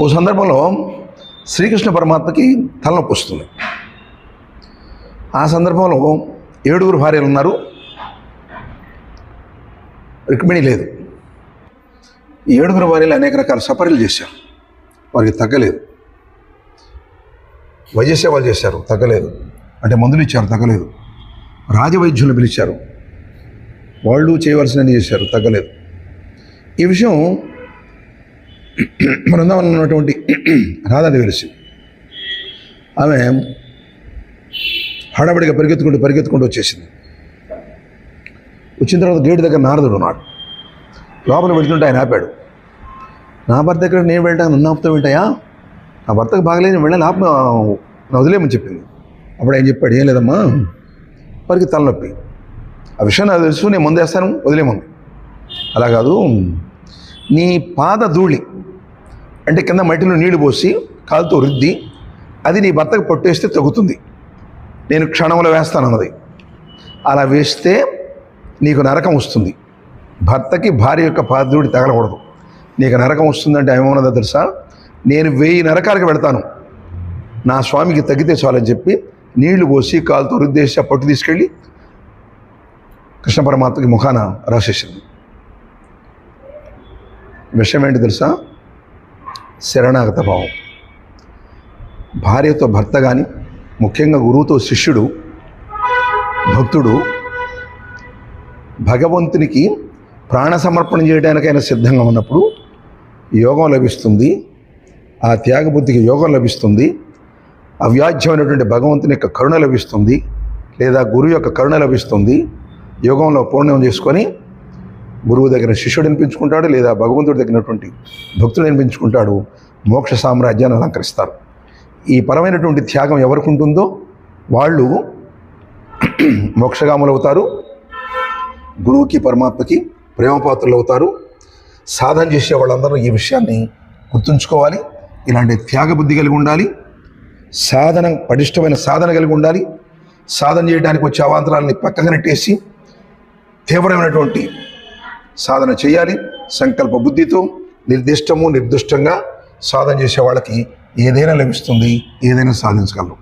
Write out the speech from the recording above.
ఓ సందర్భంలో శ్రీకృష్ణ పరమాత్మకి తలనొప్పి వస్తుంది. ఆ సందర్భంలో ఏడుగురు భార్యలు ఉన్నారు. రుక్మిణి లేదు. ఏడుగురు భార్యలు అనేక రకాల సపర్యలు చేశారు. వారికి తగ్గలేదు. వైద్య సేవలు చేశారు తగ్గలేదు. అంటే మందులు ఇచ్చారు తగ్గలేదు. రాజవైద్యులను పిలిచారు. వాళ్ళు చేయవలసినవి చేశారు తగ్గలేదు. ఈ విషయం బృందావనంలో ఉన్నటువంటి రాధాది వెలిసి ఆమె హడాబడిగా పరిగెత్తుకుంటూ పరిగెత్తుకుంటూ వచ్చేసింది. వచ్చిన తర్వాత గేటు దగ్గర నారదుడు ఉన్నాడు. లోపల వెళ్తుంటే ఆయన ఆపాడు. నా భర్త దగ్గర నేను వెళ్ళాను నన్ను ఆపుతా వింటాయా నా భర్తకు బాగలేదు నేను వెళ్ళాను ఆప నా వదిలేమని చెప్పింది. అప్పుడు ఆయన చెప్పాడు ఏం లేదమ్మా? వారికి తలనొప్పి. ఆ విషయం నాకు తెలుసు నేను ముందేస్తాను వదిలేమంది అలా కాదు నీ పాద ధూళి అంటే కింద మట్టిలో నీళ్ళు పోసి కాలుతో రుద్ది అది నీ భర్తకు పొట్టేస్తే తగ్గుతుంది. నేను క్షణంలో వేస్తానన్నది. అలా వేస్తే నీకు నరకం వస్తుంది. భర్తకి భార్య యొక్క పాత్రుడి తగలకూడదు. నీకు నరకం వస్తుందంటే ఏమన్నదో తెలుసా? నేను వెయ్యి నరకాలకు వెళ్తాను. నా స్వామికి తగ్గితే చాలని చెప్పి నీళ్ళు పోసి కాలుతో రుద్దేసి ఆ పట్టు తీసుకెళ్ళి కృష్ణ పరమాత్మకి ముఖాన రాసేసింది. విషయం ఏంటి తెలుసా? శరణాగత భావం భార్యతో భర్త కానీ ముఖ్యంగా గురువుతో శిష్యుడు భక్తుడు భగవంతునికి ప్రాణ సమర్పణ చేయడానికైనా సిద్ధంగా ఉన్నప్పుడు యోగం లభిస్తుంది. ఆ త్యాగబుద్ధికి యోగం లభిస్తుంది. అవ్యాజ్యమైనటువంటి భగవంతుని యొక్క కరుణ లభిస్తుంది. లేదా గురువు యొక్క కరుణ లభిస్తుంది. యోగంలో పూర్ణం చేసుకొని గురువు దగ్గర శిష్యుడు అనిపించుకుంటాడు లేదా భగవంతుడి దగ్గరటువంటి భక్తుడు అనిపించుకుంటాడు మోక్ష సామ్రాజ్యాన్ని అలంకరిస్తారు. ఈ పరమైనటువంటి త్యాగం ఎవరికి ఉంటుందో వాళ్ళు మోక్షగాములు అవుతారు గురువుకి పరమాత్మకి ప్రేమపాత్రులు అవుతారు. సాధన చేసే వాళ్ళందరూ ఈ విషయాన్ని గుర్తుంచుకోవాలి. ఇలాంటి త్యాగబుద్ధి కలిగి ఉండాలి. సాధన పటిష్టమైన సాధన కలిగి ఉండాలి. సాధన చేయడానికి వచ్చే అవాంతరాలని పక్కన నెట్టేసి తీవ్రమైనటువంటి సాధన చేయాలి. సంకల్ప బుద్ధితో నిర్దిష్టము నిర్దిష్టంగా సాధన చేసే వాళ్ళకి ఏదైనా లభిస్తుంది ఏదైనా సాధించగలరు.